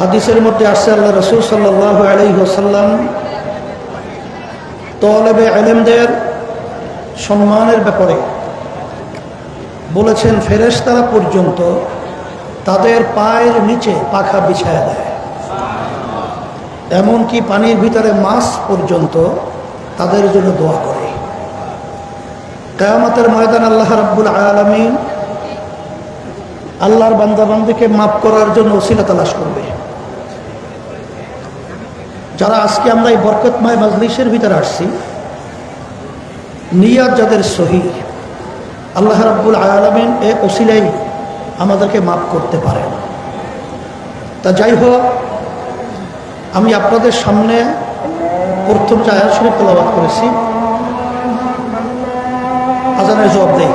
হাদিসের মধ্যে আসছে, আল্লাহ রসুল সাল্লাহ আলাই ওসাল্লাম তলেবে আলেমদের সম্মানের ব্যাপারে বলেছেন, ফেরেশতারা পর্যন্ত তাদের পায়ের নিচে পাখা বিছায় দেয়। এমনকি পানির ভিতরে মাছ পর্যন্ত তাদের জন্য দোয়া করে। কেয়ামতের ময়দান আল্লাহ রাব্বুল আলমিন আল্লাহর বান্দাবান্দিকে মাফ করার জন্য ওসিলা তালাশ করবে। যারা আজকে আমরা এই বরকতময় মাজলিসের ভিতরে আসছি, নিয়াত যাদের সহি, আল্লাহ রাব্বুল আলমিন এ ওসিলাই আমাদেরকে মাফ করতে পারেন। তা যাই হোক, আমি আপনাদের সামনে প্রথম আয়াত শরীফ তেলাবাদ করেছি, আজানের জবাব দেই।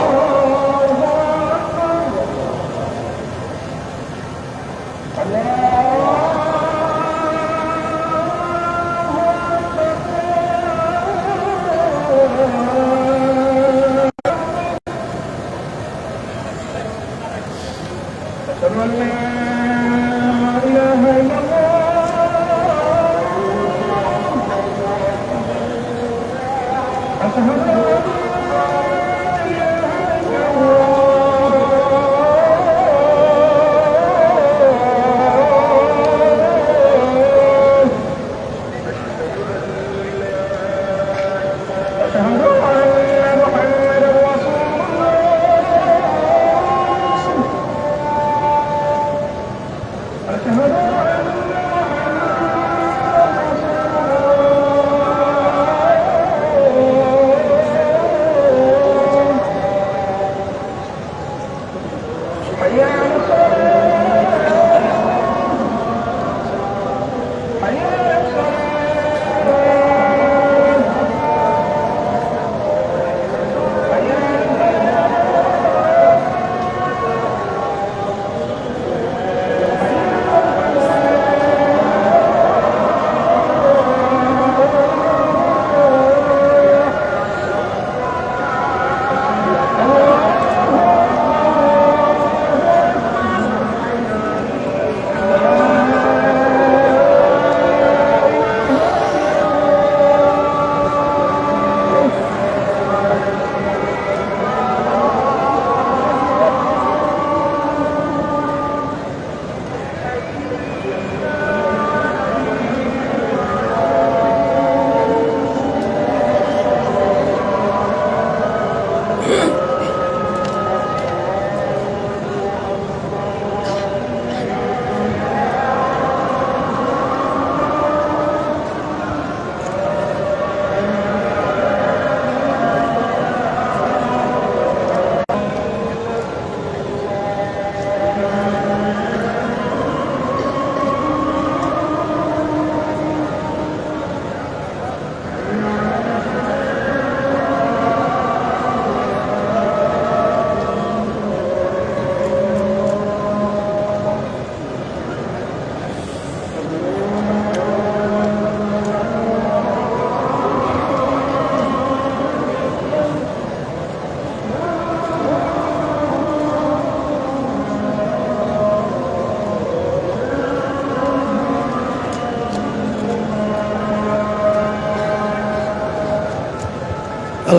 何?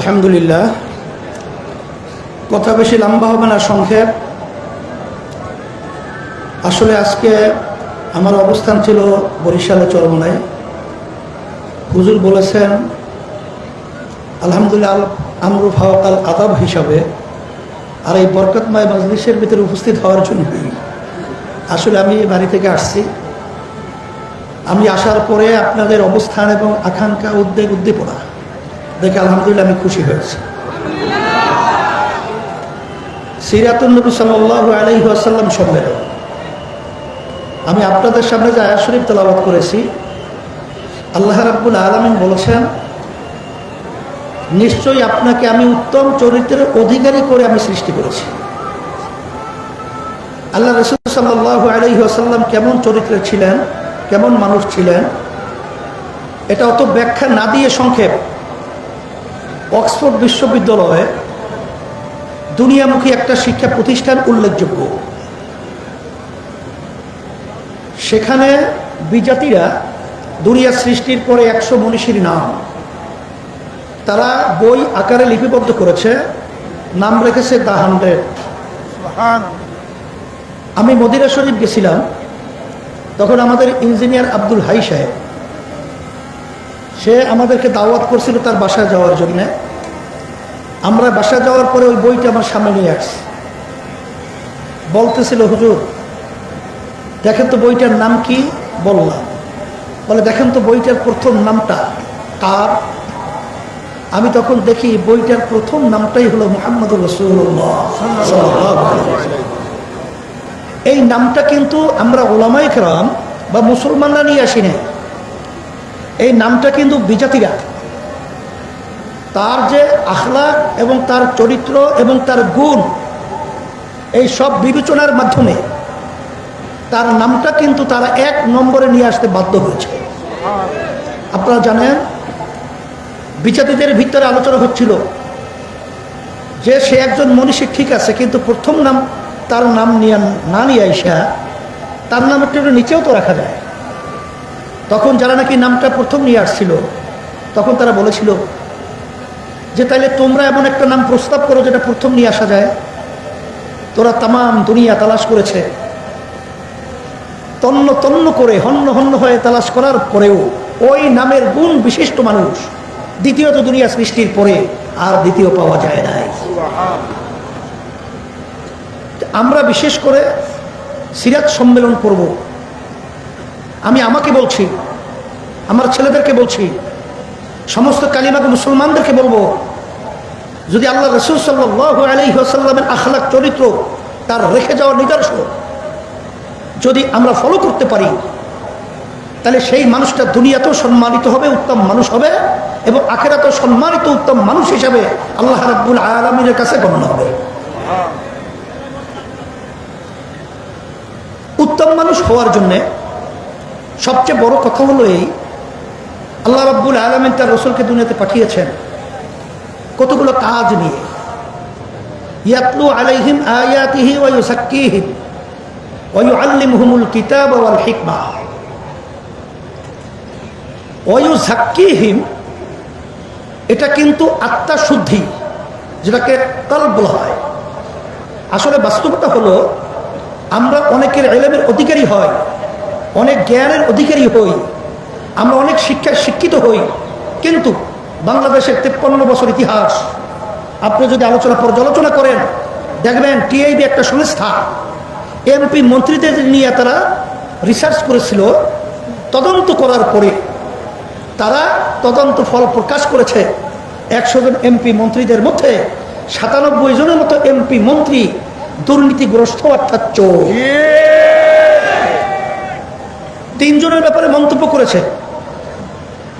আলহামদুলিল্লাহ। কথা বেশি লম্বা হবে না, সংক্ষেপ। আসলে আজকে আমার অবস্থান ছিল বরিশালে চরমনায়। হুজুর বলেছেন, আলহামদুলিল্লাহ, আল আমরু ফাওকাল আদাব হিসাবে, আর এই বরকতময় মজলিসের ভিতরে উপস্থিত হওয়ার জন্য আসলে আমি বাড়ি থেকে আসছি। আমি আসার পরে আপনাদের অবস্থান এবং আকাঙ্ক্ষা, উদ্বেগ, উদ্দীপনা দেখে আলহামদুলিল্লাহ আমি খুশি হয়েছি। সিরাতুল্নবী সাল্লাহ আলহি আসাল্লাম সম্মেলন। আমি আপনাদের সামনে যে আয়াত শরীফ তেলাবাদ করেছি, আল্লাহ রাব্বুল আলমিন বলেছেন, নিশ্চয়ই আপনাকে আমি উত্তম চরিত্রের অধিকারী করে আমি সৃষ্টি করেছি। আল্লাহ রসুল সাল্লাহ আলহি আসাল্লাম কেমন চরিত্রে ছিলেন, কেমন মানুষ ছিলেন, এটা অত ব্যাখ্যা না দিয়ে সংক্ষেপ। অক্সফোর্ড বিশ্ববিদ্যালয়ে দুনিয়ামুখী একটা শিক্ষা প্রতিষ্ঠান উল্লেখযোগ্য। সেখানে বিজাতিরা দুনিয়া সৃষ্টির পরে একশো মনীষীর নাম। তারা বই আকারে লিপিবদ্ধ করেছে নাম রেখেছে দ্য হান্ড্রেড। আমি মদিরা শরীফ গেছিলাম তখন আমাদের ইঞ্জিনিয়ার আব্দুল হাই সাহেব সে আমাদেরকে দাওয়াত করছিল তার বাসায় যাওয়ার জন্যে। আমরা বাসায় যাওয়ার পরে ওই বইটা আমার সামনে নিয়ে আসছি। বলতেছিল, হুজুর, দেখেন তো বইটার নাম কি? বললাম, বলে, দেখেন তো বইটার প্রথম নামটা কার? আমি তখন দেখি, বইটার প্রথম নামটাই হলো মোহাম্মদ এই নামটা কিন্তু আমরা ওলামাই কেরাম বা মুসলমানরা নিয়ে আসি না এই নামটা কিন্তু বিজাতিরা তার যে আখলাক এবং তার চরিত্র এবং তার গুণ, এই সব বিবেচনার মাধ্যমে তার নামটা কিন্তু তারা এক নম্বরে নিয়ে আসতে বাধ্য হয়েছে। আপনারা জানেন বিচারীদের ভিতরে আলোচনা হচ্ছিল যে সে একজন মনীষী ঠিক আছে, কিন্তু প্রথম নাম তার নাম নিয়ে না নিয়ে আইসা তার নাম একটু একটু নিচেও তো রাখা যায়। তখন যারা নাকি নামটা প্রথম নিয়ে আসছিল, তখন তারা বলেছিল যে তাইলে তোমরা এমন একটা নাম প্রস্তাব করো যেটা প্রথম নিয়ে আসা যায়। তোরা তামাম দুনিয়া তালাশ করেছে। তন্ন তন্ন করে হন্য হন্য হয়ে তালাশ করার পরেও ওই নামের গুণ বিশিষ্ট মানুষ দ্বিতীয়ত দুনিয়া সৃষ্টির পরে আর দ্বিতীয় পাওয়া যায় নাই। আমরা বিশেষ করে সিরাজ সম্মেলন করব। আমি আমাকে বলছি, আমার ছেলেদেরকে বলছি সমস্ত কালিমাকে মুসলমানদেরকে বলব, যদি আল্লাহ রসুল সাল্লাহ আলহিহাসাল্লামের আখলাক চরিত্র তার রেখে যাওয়ার নিদর্শন যদি আমরা ফলো করতে পারি, তাহলে সেই মানুষটা দুনিয়াতেও সম্মানিত হবে, উত্তম মানুষ হবে এবং আখেরাতেও সম্মানিত উত্তম মানুষ হিসাবে আল্লাহ রাব্বুল আলমিনের কাছে গণ্য হবে। উত্তম মানুষ হওয়ার জন্যে সবচেয়ে বড় কথা হলো এই আল্লাহ রাব্বুল আলমিন তার রসুলকে দুনিয়াতে পাঠিয়েছেন। কতগুলো কাজ নিয়ে। ইয়াতলু আলাইহিম আয়াতিহি ওয়া ইউসাক্কিহিম ওয়া ইউআল্লিমুহুমুল কিতাব ওয়াল হিকমা। ওয়া ইউসাক্কিহিম, এটা কিন্তু আত্মা শুদ্ধি যেটাকে কল হয়। আসলে বাস্তবতা হলো, আমরা অনেকের এলেমের অধিকারী হয়, অনেক জ্ঞানের অধিকারী হই। আমরা অনেক শিক্ষায় শিক্ষিত হই কিন্তু বাংলাদেশের তেপ্পান্ন বছর ইতিহাস আপনি যদি আলোচনা পর্যালোচনা করেন দেখবেন টিআইবি একটা সংস্থা এমপি মন্ত্রীদের নিয়ে তারা রিসার্চ করেছিল তদন্ত করার পরে তারা তদন্ত ফল প্রকাশ করেছে। একশো জন এমপি মন্ত্রীদের মধ্যে সাতানব্বই জনের মতো এমপি মন্ত্রী দুর্নীতিগ্রস্ত অর্থাৎ চোর। তিনজনের ব্যাপারে মন্তব্য করেছে।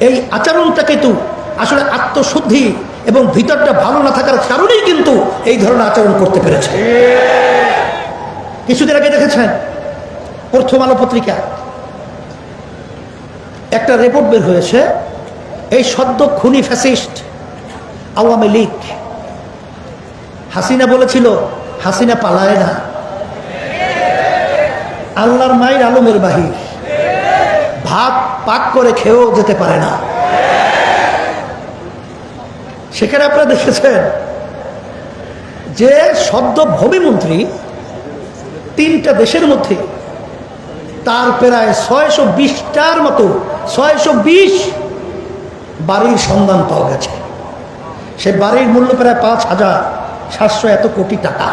এই আচরণটা কিন্তু আসলে আত্মশুদ্ধি এবং ভিতরটা ভালো না থাকার কারণেই কিন্তু এই ধরনের আচরণ করতে পেরেছে। কিছুদিন আগে দেখেছেন, প্রথম আলো পত্রিকা। একটা রিপোর্ট বের হয়েছে, এই সদ্য খুনি ফ্যাসিস্ট আওয়ামী লীগ। হাসিনা বলেছিল, হাসিনা পালায় না। আল্লাহর মায়ের আলমের বাহির। ভাত পাক করে খেয়েও যেতে পারে না। সেখানে আপনারা দেখেছেন যে সদ্য ভূমিমন্ত্রী তিনটা দেশের মধ্যে তার প্রায় ছয়শো বিশটার মতো, ছয়শো বিশ বাড়ির সন্ধান পাওয়া গেছে। সে বাড়ির মূল্য প্রায় পাঁচ হাজার সাতশো এত কোটি টাকা।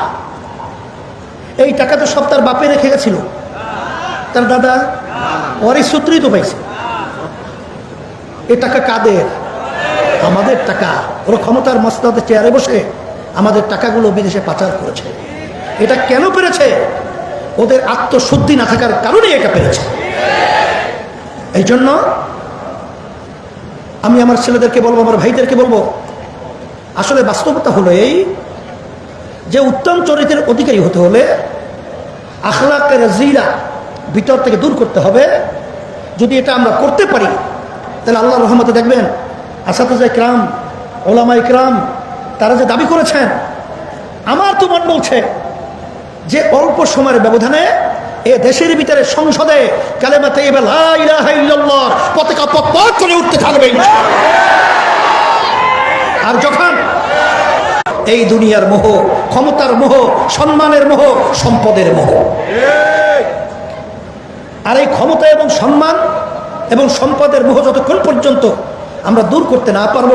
এই টাকা তো সব তার বাপে রেখে গেছিল। তার দাদা ওরই সূত্রেই তো পাইছে। এ টাকা কাদের? আমাদের টাকা। ওরা ক্ষমতার মস্তাতে চেয়ারে বসে আমাদের টাকাগুলো বিদেশে পাচার করেছে। এটা কেন পেরেছে? ওদের আত্মশুদ্ধি না থাকার কারণে এটা পেরেছে। এই জন্য আমি আমার ছেলেদেরকে বলব, আমার ভাইদেরকে বলব, আসলে বাস্তবতা হলো এই যে উত্তম চরিত্রের অধিকারী হতে হলে আখলাকের জিরা ভিতর থেকে দূর করতে হবে। যদি এটা আমরা করতে পারি তাহলে আল্লাহ রহমতে দেখবেন আসাতুজা ইকরাম, ওলামা ইকরাম, তারা যে দাবি করেছেন, আমার তো মন বলছে যে অল্প সময়ের ব্যবধানে এ দেশের ভিতরে সংসদে কালেমাতে পতাকা পথ করে উঠতে থাকবে। আর যখন এই দুনিয়ার মোহ, ক্ষমতার মোহ, সম্মানের মোহ, সম্পদের মোহ। আর এই ক্ষমতা এবং সম্মান এবং সম্পদের মোহ যতক্ষণ পর্যন্ত আমরা দূর করতে না পারব,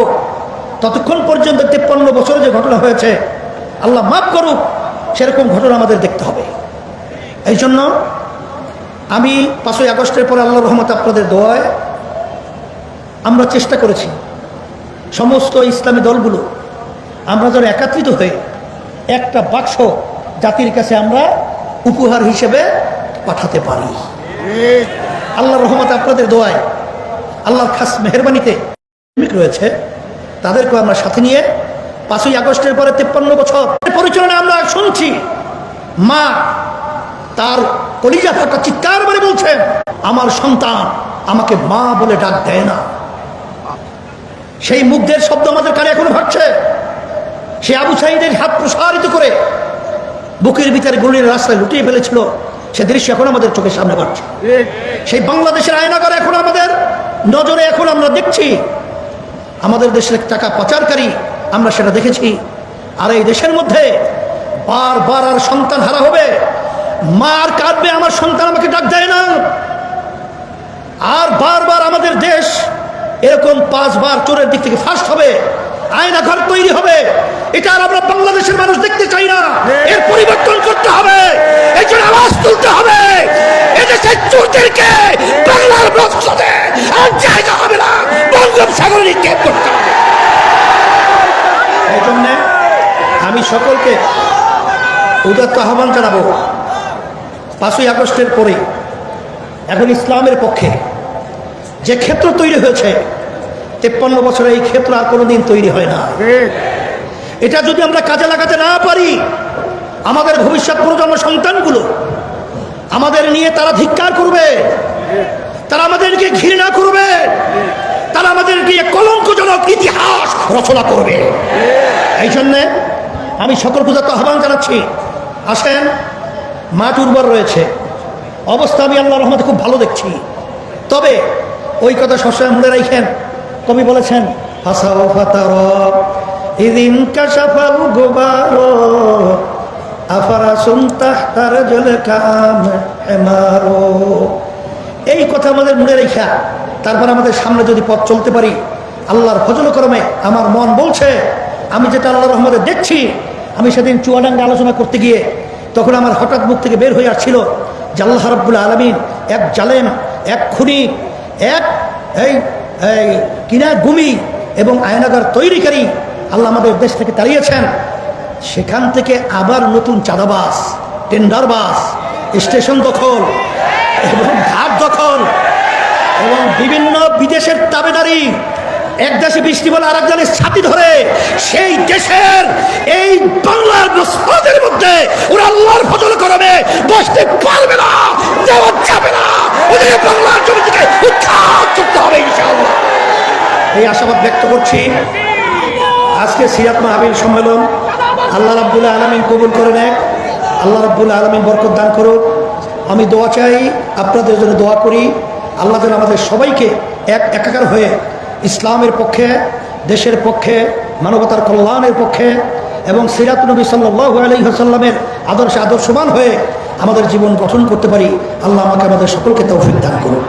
ততক্ষণ পর্যন্ত তিপ্পান্ন বছরে যে ঘটনা হয়েছে, আল্লাহ মাফ করুক, সেরকম ঘটনা আমাদের দেখতে হবে। এই জন্য আমি পাঁচই আগস্টের পরে আল্লাহ রহমত আপনাদের দোয়ায় আমরা চেষ্টা করেছি, সমস্ত ইসলামী দলগুলো, আমরা যেন একাত্রিত হয়ে একটা বাক্স জাতির কাছে আমরা উপহার হিসেবে পাঠাতে পারি। আল্লাহ রহমত আপনাদের দোয়ায়, আল্লাহর খাস মেহরবানিতে রয়েছে। তাদেরকে আমরা সাথে নিয়ে পাঁচই আগস্টের পরে তেপ্পান্ন বছর পরিচালনা আমরা শুনছি, মা তার কলিজা ফাটা চিৎকার বলে বলছেন আমার সন্তান আমাকে মা বলে ডাক দেয় না। সেই মুগ্ধের শব্দ আমাদের কানে এখনও ভাবছে সে আবু সাইদের হাত প্রসারিত করে বুকের ভিতরে গুলির রাস্তায় লুটিয়ে ফেলেছিল। সে দৃশ্য এখন আমাদের চোখের সামনে পাচ্ছে সেই বাংলাদেশের আয়নাগার এখন আমাদের নজরে এখন আমরা দেখছি। আমাদের দেশের টাকা পাচারকারী, আমরা সেটা দেখেছি। আর এই দেশের মধ্যে বারবার আর সন্তান হারা হবে। মার কাঁদবে আমার সন্তান, আমাকে ডাক দেয় না। আর বারবার আমাদের দেশ এরকম পাঁচবার চোরের দিক থেকে ফার্স্ট হবে। আয়না ঘর তৈরি হবে। এটা আর আমরা বাংলাদেশের মানুষ দেখতে চাই না। এর পরিবর্তন করতে হবে। এই জন্য আওয়াজ তুলতে হবে। এদেশের চোরদেরকে বাংলার রক্ততে আর জায়গা হবে না। বঙ্গোপসাগরে করতে হবে। এই জন্যে আমি সকলকে উদাত্ত আহ্বান জানাব। পাঁচই আগস্টের পরে এখন ইসলামের পক্ষে যে ক্ষেত্র তৈরি হয়েছে তেপ্পান্ন বছরে এই ক্ষেত্র আর কোনোদিন তৈরি হয় না। এটা যদি আমরা কাজে লাগাতে না পারি, আমাদের ভবিষ্যৎ প্রজন্ম সন্তানগুলো আমাদের নিয়ে তারা ধিক্কার করবে, তারা আমাদেরকে ঘৃণা করবে, তারা আমাদেরকে কলঙ্কজনক ইতিহাস রচনা করবে। এই জন্যে আমি সকল পূজাতে আহ্বান জানাচ্ছি। আসেন, মাঠ উর্বর রয়েছে। অবস্থা আমি আল্লাহ রহমতে খুব ভালো দেখছি। তবে ওই কথা সবসময় মনে রাখেন কবি বলেছেন গোবার জলে এই কথা আমাদের মনে রেখা, তারপর আমাদের সামনে যদি পথ চলতে পারি, আল্লাহর ফজল করমে আমার মন বলছে, আমি যেটা আল্লাহ রহমতে দেখছি, আমি সেদিন চুয়াডাঙ্গা আলোচনা করতে গিয়ে তখন আমার হঠাৎ মুখ থেকে বের হয়ে আসছিল যে আল্লাহ রব্বুল আলমিন এক জালেম, এক খুনি, এক, এই কিনা গুমি এবং আয়নাগার তৈরিকারী আল্লাহ আমাদের দেশ থেকে তাড়িয়েছেন। সেখান থেকে আবার নতুন চাঁদাবাস টেন্ডারবাস স্টেশন দখল এবং ঘাট দখল এবং বিভিন্ন বিদেশের তাবেদারি এক দেশে বৃষ্টি বলে আরেক দেশের ছাতি ধরে, সেই দেশের এই বাংলার মুসলমানদের মধ্যে ওরা আল্লাহর ফজল করবে, বসতে পারবে না, দেওয়া যাবে না। ওদের বাংলার জমি থেকে উৎখাত করতে হবে ইনশাআল্লাহ। এই আশাবাদ ব্যক্ত করছি। আজকে সিরাত মাহাবীর সম্মেলন আল্লাহ রাব্বুল আলমিন কবুল করে নেয় আল্লাহ রাব্বুল আলমিন বরকত দান করুক। আমি দোয়া চাই, আপনাদের জন্য দোয়া করি। আল্লাহ যেন আমাদের সবাইকে এক একাকার হয়ে ইসলামের পক্ষে, দেশের পক্ষে, মানবতার কল্যাণের পক্ষে এবং সিরাত নবী সাল্লাহ আলহিহাসাল্লামের আদর্শে আদর্শবান হয়ে আমাদের জীবন গঠন করতে পারি, আল্লাহ আমাকে আমাদের সকলকে তৌফিক দান করুন